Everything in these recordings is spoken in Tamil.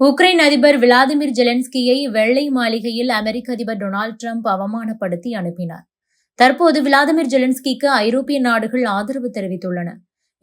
உக்ரைன் அதிபர் விளாடிமிர் ஜெலன்ஸ்கியை வெள்ளை மாளிகையில் அமெரிக்க அதிபர் டொனால்ட் ட்ரம்ப் அவமானப்படுத்தி அனுப்பினார். தற்போது விளாடிமிர் ஜெலன்ஸ்கிக்கு ஐரோப்பிய நாடுகள் ஆதரவு தெரிவித்துள்ளன.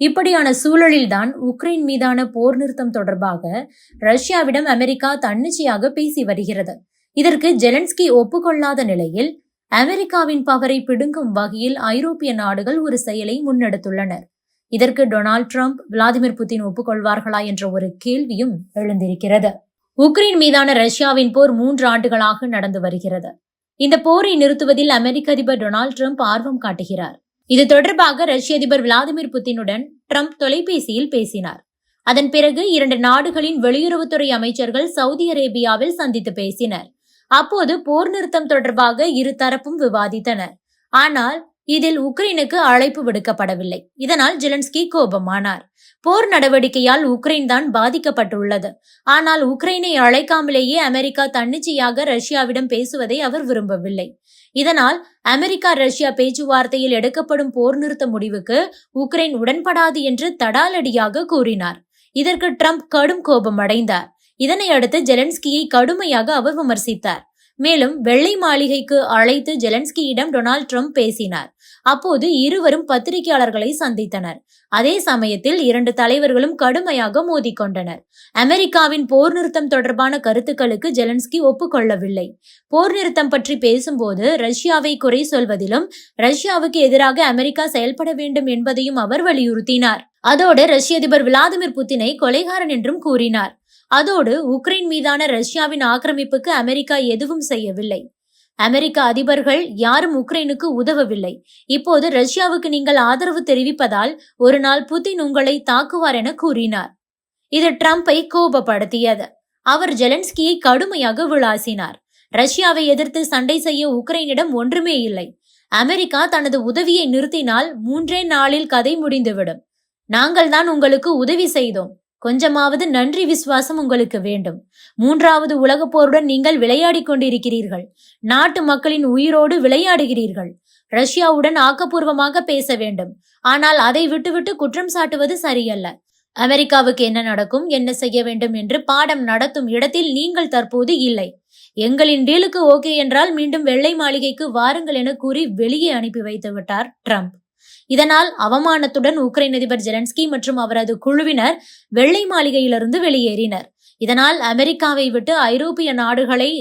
இப்படியான சூழலில்தான் உக்ரைன் மீதான போர் நிறுத்தம் தொடர்பாக ரஷ்யாவிடம் அமெரிக்கா தன்னிச்சையாக பேசி வருகிறது. இதற்கு ஜெலன்ஸ்கி ஒப்புக்கொள்ளாத நிலையில் அமெரிக்காவின் பவரை பிடுங்கும் வகையில் ஐரோப்பிய நாடுகள் ஒரு செயலை முன்னெடுத்துள்ளனர். இதற்கு டொனால்ட் ட்ரம்ப் விளாடிமிர் புதின் ஒப்புக்கொள்வார்களா என்ற ஒரு கேள்வியும் எழுந்திருக்கிறது. உக்ரைன் மீதான ரஷ்யாவின் போர் மூன்று ஆண்டுகளாக நடந்து வருகிறது. இந்த போரை நிறுத்துவதில் அமெரிக்க அதிபர் டொனால்ட் ட்ரம்ப் ஆர்வம் காட்டுகிறார். இது தொடர்பாக ரஷ்ய அதிபர் விளாடிமிர் புத்தினுடன் ட்ரம்ப் தொலைபேசியில் பேசினார். அதன் பிறகு இரண்டு நாடுகளின் வெளியுறவுத்துறை அமைச்சர்கள் சவுதி அரேபியாவில் சந்தித்து பேசினர். அப்போது போர் நிறுத்தம் தொடர்பாக இரு தரப்பும் விவாதித்தனர். ஆனால் இதில் உக்ரைனுக்கு அழைப்பு விடுக்கப்படவில்லை. இதனால் ஜெலன்ஸ்கி கோபமானார். போர் நடவடிக்கையால் உக்ரைன் தான் பாதிக்கப்பட்டுள்ளது. ஆனால் உக்ரைனை அழைக்காமலேயே அமெரிக்கா தன்னிச்சையாக ரஷ்யாவிடம் பேசுவதை அவர் விரும்பவில்லை. இதனால் அமெரிக்கா ரஷ்யா பேச்சுவார்த்தையில் எடுக்கப்படும் போர் நிறுத்த முடிவுக்கு உக்ரைன் உடன்படாது என்று தடாலடியாக கூறினார். இதற்கு ட்ரம்ப் கடும் கோபம் அடைந்தார். இதனை அடுத்து ஜெலன்ஸ்கியை கடுமையாக அவர் விமர்சித்தார். மேலும் வெள்ளை மாளிகைக்கு அழைத்து ஜெலன்ஸ்கியிடம் டொனால்ட் ட்ரம்ப் பேசினார். அப்போது இருவரும் பத்திரிகையாளர்களை சந்தித்தனர். அதே சமயத்தில் இரண்டு தலைவர்களும் கடுமையாக மோதிக்கொண்டனர் அமெரிக்காவின் போர் நிறுத்தம் தொடர்பான கருத்துக்களுக்கு ஜெலன்ஸ்கி ஒப்புக்கொள்ளவில்லை. போர் நிறுத்தம் பற்றி பேசும்போது ரஷ்யாவை குறை சொல்வதிலும் ரஷ்யாவுக்கு எதிராக அமெரிக்கா செயல்பட வேண்டும் என்பதையும் அவர் வலியுறுத்தினார். அதோடு ரஷ்ய அதிபர் விளாடிமிர் புத்தினை கொலைகாரன் என்றும் கூறினார். அதோடு உக்ரைன் மீதான ரஷ்யாவின் ஆக்கிரமிப்புக்கு அமெரிக்கா எதுவும் செய்யவில்லை. அமெரிக்க அதிபர்கள் யாரும் உக்ரைனுக்கு உதவவில்லை. இப்போது ரஷ்யாவுக்கு நீங்கள் ஆதரவு தெரிவிப்பதால் ஒரு நாள் புதின் உங்களை தாக்குவார் என கூறினார். இது ட்ரம்பை கோபப்படுத்தியது. அவர் ஜெலன்ஸ்கியை கடுமையாக விளாசினார். ரஷ்யாவை எதிர்த்து சண்டை செய்ய உக்ரைனிடம் ஒன்றுமே இல்லை. அமெரிக்கா தனது உதவியை நிறுத்தினால் மூன்றே நாளில் கதை முடிந்துவிடும். நாங்கள் தான் உங்களுக்கு உதவி செய்தோம். கொஞ்சமாவது நன்றி விசுவாசம் உங்களுக்கு வேண்டும். மூன்றாவது உலகப் போருடன் நீங்கள் விளையாடிக் கொண்டிருக்கிறீர்கள். நாட்டு மக்களின் உயிரோடு விளையாடுகிறீர்கள். ரஷ்யாவுடன் ஆக்கப்பூர்வமாக பேச வேண்டும். ஆனால் அதை விட்டுவிட்டு குற்றம் சாட்டுவது சரியல்ல. அமெரிக்காவுக்கு என்ன நடக்கும் என்ன செய்ய வேண்டும் என்று பாடம் நடத்தும் இடத்தில் நீங்கள் தற்போது இல்லை. எங்களின் டீலுக்கு ஓகே என்றால் மீண்டும் வெள்ளை மாளிகைக்கு வாருங்கள் என கூறி வெளியே அனுப்பி வைத்து விட்டார் ட்ரம்ப். இதனால் அவமானத்துடன் உக்ரைன் அதிபர் ஜெலன்ஸ்கி மற்றும் அவரது குழுவினர் வெள்ளை மாளிகையிலிருந்து வெளியேறினர். இதனால் அமெரிக்காவை விட்டு ஐரோப்பிய நாடுகளை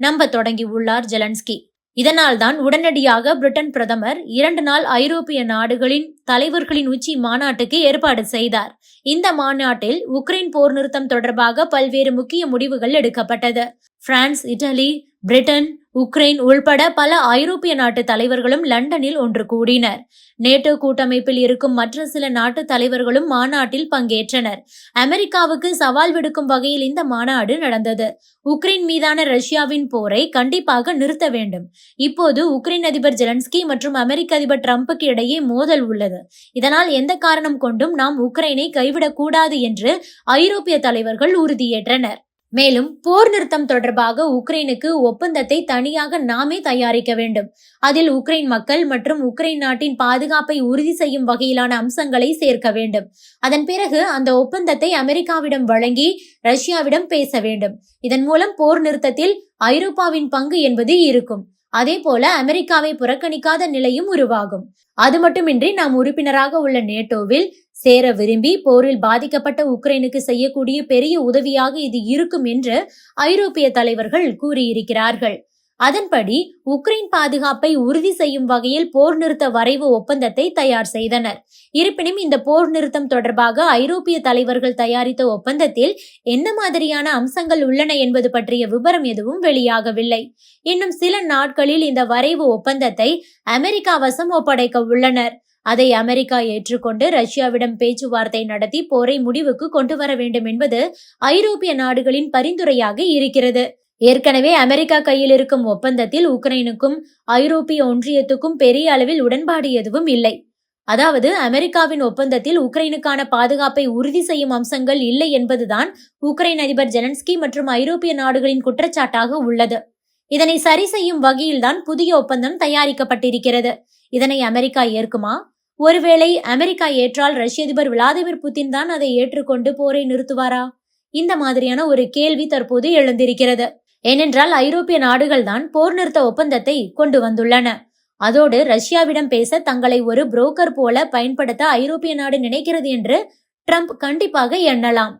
நம்ப தொடங்கி உள்ளார் ஜெலன்ஸ்கி. இதனால் தான் உடனடியாக பிரிட்டன் பிரதமர் இரண்டு நாள் ஐரோப்பிய நாடுகளின் தலைவர்களின் உச்சி மாநாட்டுக்கு ஏற்பாடு செய்தார். இந்த மாநாட்டில் உக்ரைன் போர் நிறுத்தம் தொடர்பாக பல்வேறு முக்கிய முடிவுகள் எடுக்கப்பட்டது. பிரான்ஸ் இட்டலி பிரிட்டன் உக்ரைன் உள்பட பல ஐரோப்பிய நாட்டு தலைவர்களும் லண்டனில் ஒன்று கூடினர். நேட்டோ கூட்டமைப்பில் இருக்கும் மற்ற சில நாட்டு தலைவர்களும் மாநாட்டில் பங்கேற்றனர். அமெரிக்காவுக்கு சவால் விடுக்கும் வகையில் இந்த மாநாடு நடந்தது. உக்ரைன் மீதான ரஷ்யாவின் போரை கண்டிப்பாக நிறுத்த வேண்டும். இப்போது உக்ரைன் அதிபர் ஜெலன்ஸ்கி மற்றும் அமெரிக்க அதிபர் ட்ரம்புக்கு இடையே மோதல் உள்ளது. இதனால் எந்த காரணம் கொண்டும் நாம் உக்ரைனை கைவிடக்கூடாது என்று ஐரோப்பிய தலைவர்கள் உறுதியேற்றனர். மேலும் போர் நிறுத்தம் தொடர்பாக உக்ரைனுக்கு ஒப்பந்தத்தை தனியாக நாமே தயாரிக்க வேண்டும். அதில் உக்ரைன் மக்கள் மற்றும் உக்ரைன் நாட்டின் பாதுகாப்பை உறுதி செய்யும் வகையிலான அம்சங்களை சேர்க்க வேண்டும். அதன் பிறகு அந்த ஒப்பந்தத்தை அமெரிக்காவிடம் வழங்கி ரஷ்யாவிடம் பேச வேண்டும். இதன் மூலம் போர் நிறுத்தத்தில் ஐரோப்பாவின் பங்கு என்பது இருக்கும். அதே போல அமெரிக்காவை புறக்கணிக்காத நிலையும் உருவாகும். அது மட்டுமின்றி நாம் உறுப்பினராக உள்ள நேட்டோவில் சேர விரும்பி போரில் பாதிக்கப்பட்ட உக்ரைனுக்கு செய்யக்கூடிய பெரிய உதவியாக இது இருக்கும் என்று ஐரோப்பிய தலைவர்கள் கூறியிருக்கிறார்கள். அதன்படி உக்ரைன் பாதுகாப்பை உறுதி செய்யும் வகையில் போர் நிறுத்த வரைவு ஒப்பந்தத்தை தயார் செய்தனர். இருப்பினும் இந்த போர் நிறுத்தம் தொடர்பாக ஐரோப்பிய தலைவர்கள் தயாரித்த ஒப்பந்தத்தில் என்ன மாதிரியான அம்சங்கள் உள்ளன என்பது பற்றிய விபரம் எதுவும் வெளியாகவில்லை. இன்னும் சில நாட்களில் இந்த வரைவு ஒப்பந்தத்தை அமெரிக்கா வசம் ஒப்படைக்க உள்ளனர். அதை அமெரிக்கா ஏற்றுக்கொண்டு ரஷ்யாவிடம் பேச்சுவார்த்தை நடத்தி போரை முடிவுக்கு கொண்டு வர வேண்டும் என்பது ஐரோப்பிய நாடுகளின் பரிந்துரையாக இருக்கிறது. ஏற்கனவே அமெரிக்கா கையில் இருக்கும் ஒப்பந்தத்தில் உக்ரைனுக்கும் ஐரோப்பிய ஒன்றியத்துக்கும் பெரிய அளவில் உடன்பாடு எதுவும் இல்லை. அதாவது அமெரிக்காவின் ஒப்பந்தத்தில் உக்ரைனுக்கான பாதுகாப்பை உறுதி செய்யும் அம்சங்கள் இல்லை என்பதுதான் உக்ரைன் அதிபர் ஜெலன்ஸ்கி மற்றும் ஐரோப்பிய நாடுகளின் குற்றச்சாட்டாக உள்ளது. இதனை சரி செய்யும் வகையில்தான் புதிய ஒப்பந்தம் தயாரிக்கப்பட்டிருக்கிறது. இதனை அமெரிக்கா ஏற்குமா? ஒருவேளை அமெரிக்கா ஏற்றால் ரஷ்ய அதிபர் விளாடிமிர் புதின் தான் அதை ஏற்றுக்கொண்டு போரை நிறுத்துவாரா? இந்த மாதிரியான ஒரு கேள்வி தற்போது எழுந்திருக்கிறது. ஏனென்றால் ஐரோப்பிய நாடுகள் தான் போர் நிறுத்த ஒப்பந்தத்தை கொண்டு வந்துள்ளன. அதோடு ரஷ்யாவிடம் பேச தங்களை ஒரு புரோக்கர் போல பயன்படுத்த ஐரோப்பிய நாடு நினைக்கிறது என்று ட்ரம்ப் கண்டிப்பாக எண்ணலாம்.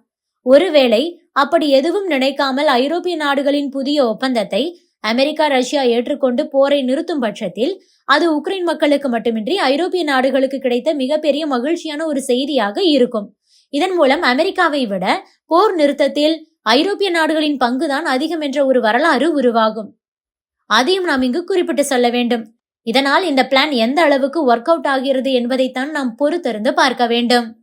ஒருவேளை அப்படி எதுவும் நினைக்காமல் ஐரோப்பிய நாடுகளின் புதிய ஒப்பந்தத்தை அமெரிக்கா ரஷ்யா ஏற்றுக்கொண்டு போரை நிறுத்தும் பட்சத்தில் அது உக்ரைன் மக்களுக்கு மட்டுமின்றி ஐரோப்பிய நாடுகளுக்கு கிடைத்த மிகப்பெரிய மகிழ்ச்சியான ஒரு செய்தியாக இருக்கும். இதன் மூலம் அமெரிக்காவை விட போர் நிறுத்தத்தில் ஐரோப்பிய நாடுகளின் பங்குதான் அதிகம் என்ற ஒரு வரலாறு உருவாகும். அதையும் நாம் இங்கு குறிப்பிட்டு சொல்ல வேண்டும். இதனால் இந்த பிளான் எந்த அளவுக்கு ஒர்க் அவுட் ஆகிறது என்பதைத்தான் நாம் பொறுத்திருந்து பார்க்க வேண்டும்.